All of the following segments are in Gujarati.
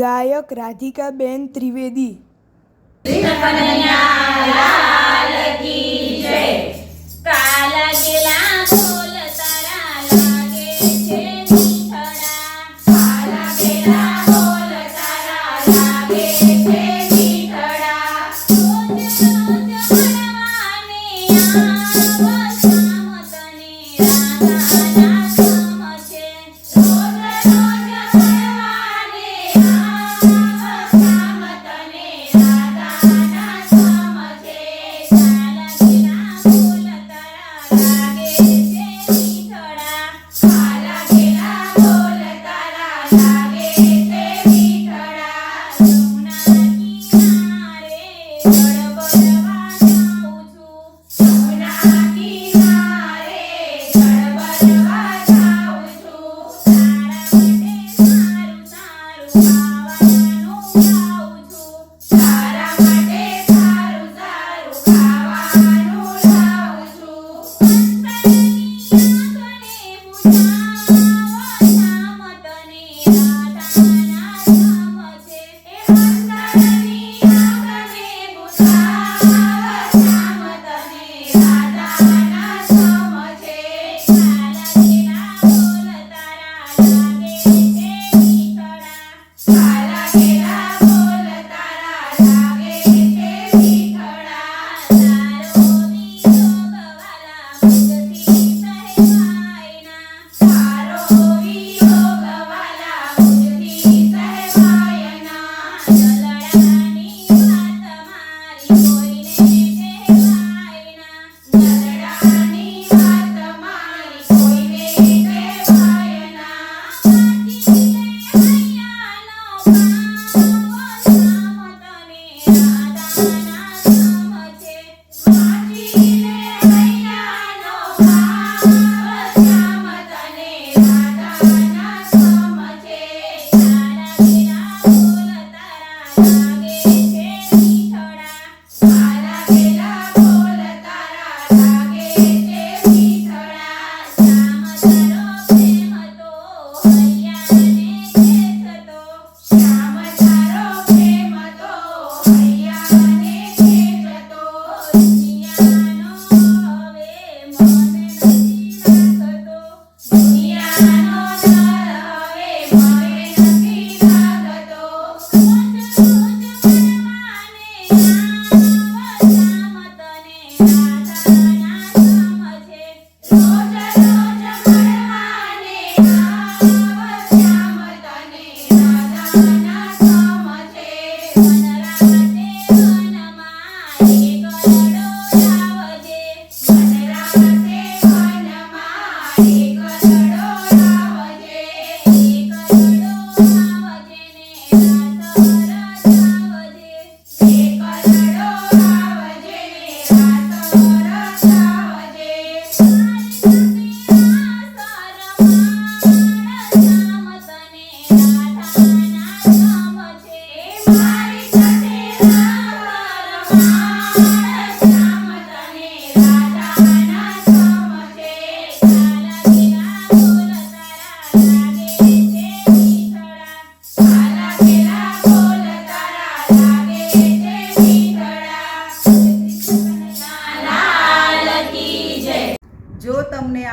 ગાયક રાધિકાબેન ત્રિવેદી.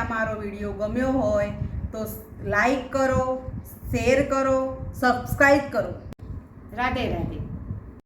આ મારો વીડિયો ગમ્યો હોય તો લાઈક કરો શેર કરો સબસ્ક્રાઈબ કરો. રાધે રાધે.